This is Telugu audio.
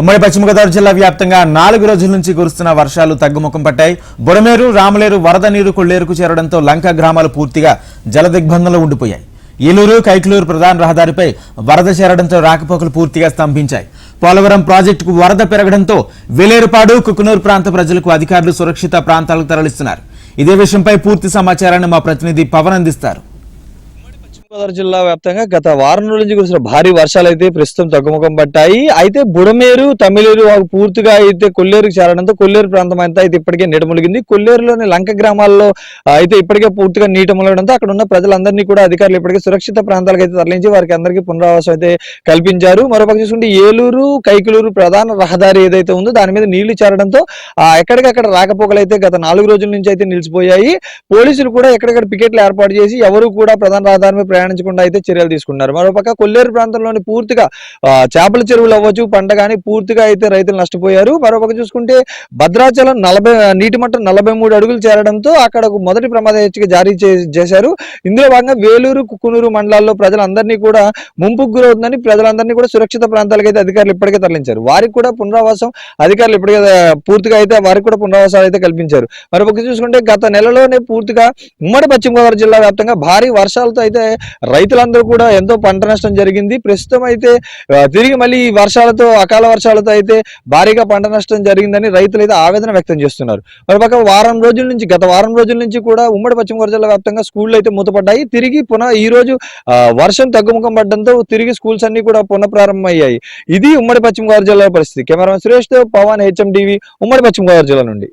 ఉమ్మడి పశ్చిమ గోదావరి జిల్లా వ్యాప్తంగా నాలుగు రోజుల నుంచి కురుస్తున్న వర్షాలు తగ్గుముఖం పట్టాయి. బుడమేరు రామలేరు వరద నీరు కొల్లేరుకు చేరడంతో లంక గ్రామాలు పూర్తిగా జలదిగ్బంధంలో ఉండిపోయాయి. ఏలూరు కైకలూరు ప్రధాన రహదారిపై వరద చేరడంతో రాకపోకలు పూర్తిగా స్తంభించాయి. పోలవరం ప్రాజెక్టుకు వరద పెరగడంతో వేలేరుపాడు కుకునూరు ప్రాంత ప్రజలకు అధికారులు సురక్షిత ప్రాంతాలకు తరలిస్తున్నారు. ఇదే విషయంపై పూర్తి సమాచారాన్ని మా ప్రతినిధి పవన్ అందిస్తారు. గోదావరి జిల్లా వ్యాప్తంగా గత వారం రోజుల నుంచి కురిసిన భారీ వర్షాలు అయితే ప్రస్తుతం తగ్గుముఖం పట్టాయి. అయితే బుడమేరు తమిళేరు పూర్తిగా అయితే కొల్లేరుకు చేరడంతో కొల్లేరు ప్రాంతం అంతా అయితే ఇప్పటికే నిడమలిగింది కొల్లేరులోని లంక గ్రామాల్లో అయితే ఇప్పటికే పూర్తిగా నీట మునగడంతో అక్కడ ఉన్న ప్రజలందరినీ కూడా అధికారులు ఇప్పటికే సురక్షిత ప్రాంతాలకు అయితే తరలించి వారికి అందరికీ పునరావాసం అయితే కల్పించారు. మరోపక్క చూసుకుంటే ఏలూరు కైకలూరు ప్రధాన రహదారి ఏదైతే ఉందో దాని మీద నీళ్ళు చేరడంతో ఎక్కడికక్కడ రాకపోకలు అయితే గత నాలుగు రోజుల నుంచి అయితే నిలిచిపోయాయి. పోలీసులు కూడా ఎక్కడెక్కడ పికెట్లు ఏర్పాటు చేసి ఎవరు కూడా ప్రధాన రహదారి మీద ప్రయాణించకుండా అయితే చర్యలు తీసుకున్నారు మరోపక్క కొల్లేరు ప్రాంతంలోని పూర్తిగా చేపల చెరువులు అవ్వచ్చు పంట కానీ పూర్తిగా అయితే రైతులు నష్టపోయారు. మరోపక్క చూసుకుంటే భద్రాచలం నలభై నీటి మట్టం నలభై మూడు అడుగులు చేరడంతో అక్కడ ఒక మొదటి ప్రమాద హెచ్చరిక జారీ చేశారు. ఇందులో భాగంగా వేలూరు కుక్కునూరు మండలాల్లో ప్రజలందరినీ కూడా ముంపుకు గురవుతుందని ప్రజలందరినీ కూడా సురక్షిత ప్రాంతాలకు అయితే అధికారులు ఇప్పటికే తరలించారు. వారికి కూడా పునరావాసం అధికారులు ఇప్పటికే పూర్తిగా అయితే వారికి కూడా పునరావాసాలు అయితే కల్పించారు. మరొక చూసుకుంటే గత నెలలోనే పూర్తిగా ఉమ్మడి పశ్చిమ గోదావరి జిల్లా వ్యాప్తంగా భారీ వర్షాలతో అయితే రైతులందరూ కూడా ఎంతో పంట నష్టం జరిగింది. ప్రస్తుతం అయితే తిరిగి మళ్ళీ ఈ వర్షాలతో అకాల వర్షాలతో అయితే భారీగా పంట నష్టం జరిగిందని రైతులు అయితే ఆవేదన వ్యక్తం చేస్తున్నారు. మరోపక్క వారం రోజుల నుంచి గత వారం రోజుల నుంచి కూడా ఉమ్మడి పశ్చిమ గోదావరి జిల్లా వ్యాప్తంగా స్కూళ్ళు అయితే మూతపడ్డాయి. తిరిగి పునః ఈ రోజు వర్షం తగ్గుముఖం పడడంతో తిరిగి స్కూల్స్ అన్ని కూడా పునఃప్రారంభం అయ్యాయి ఇది ఉమ్మడి పశ్చిమ గోదావరి జిల్లా పరిస్థితి. Cameraman Suresh Pavan H M TV ఉమ్మడి పశ్చిమ గోదావరి జిల్లా నుండి.